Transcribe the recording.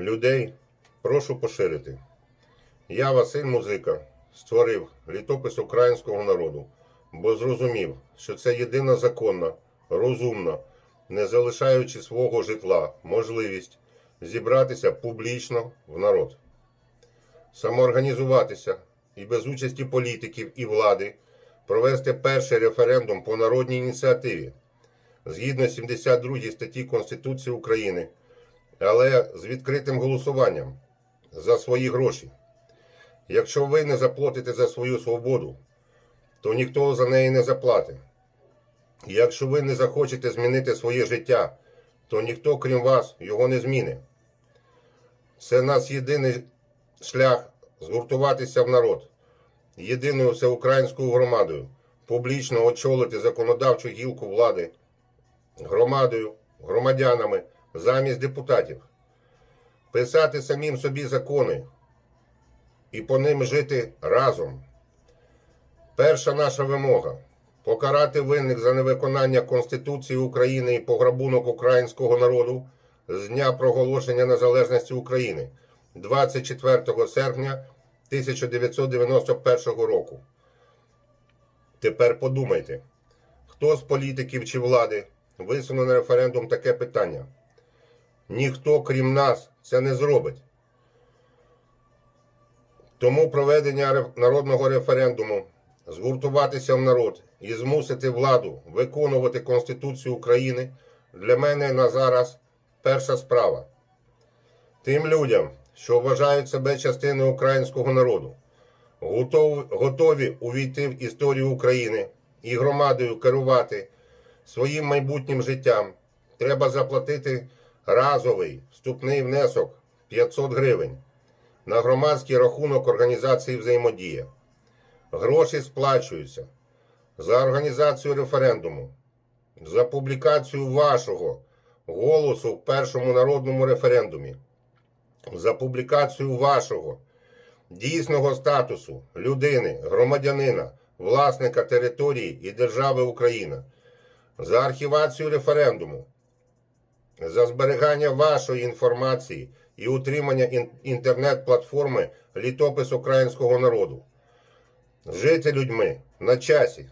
людей. Прошу поширити. Я, Василь Музика, створив літопис українського народу, бо зрозумів, що це єдина законна, розумна, не залишаючи свого житла, можливість зібратися публічно в народ, самоорганізуватися і без участі політиків і влади провести перший референдум по народній ініціативі. Згідно 72 статті Конституції України, але з відкритим голосуванням за свої гроші. Якщо ви не заплатите за свою свободу, то ніхто за неї не заплатить. Якщо ви не захочете змінити своє життя, то ніхто, крім вас, його не змінить. Це нас єдиний шлях згуртуватися в народ, єдиною всеукраїнською громадою, публічно очолити законодавчу гілку влади, громадою, громадянами замість депутатів, писати самим собі закони і по ним жити разом. Перша наша вимога покарати винних за невиконання Конституції України і пограбунок українського народу з дня проголошення незалежності України 24 серпня 1991 року. Тепер подумайте, хто з політиків чи влади висунув на референдум таке питання? Ніхто, крім нас, це не зробить. Тому проведення народного референдуму, згуртуватися в народ і змусити владу виконувати Конституцію України для мене на зараз перша справа. Тим людям, що вважають себе частиною українського народу, готові, увійти в історію України і громадою керувати своїм майбутнім життям, треба заплатити разовий вступний внесок 500 гривень на громадський рахунок організації взаємодія. Гроші сплачуються за організацію референдуму, за публікацію вашого голосу в першому народному референдумі, за публікацію вашого дійсного статусу людини, громадянина, власника території і держави Україна, за архівацію референдуму, за зберігання вашої інформації і утримання інтернет-платформи Літопис українського народу. Жити людьми на часі.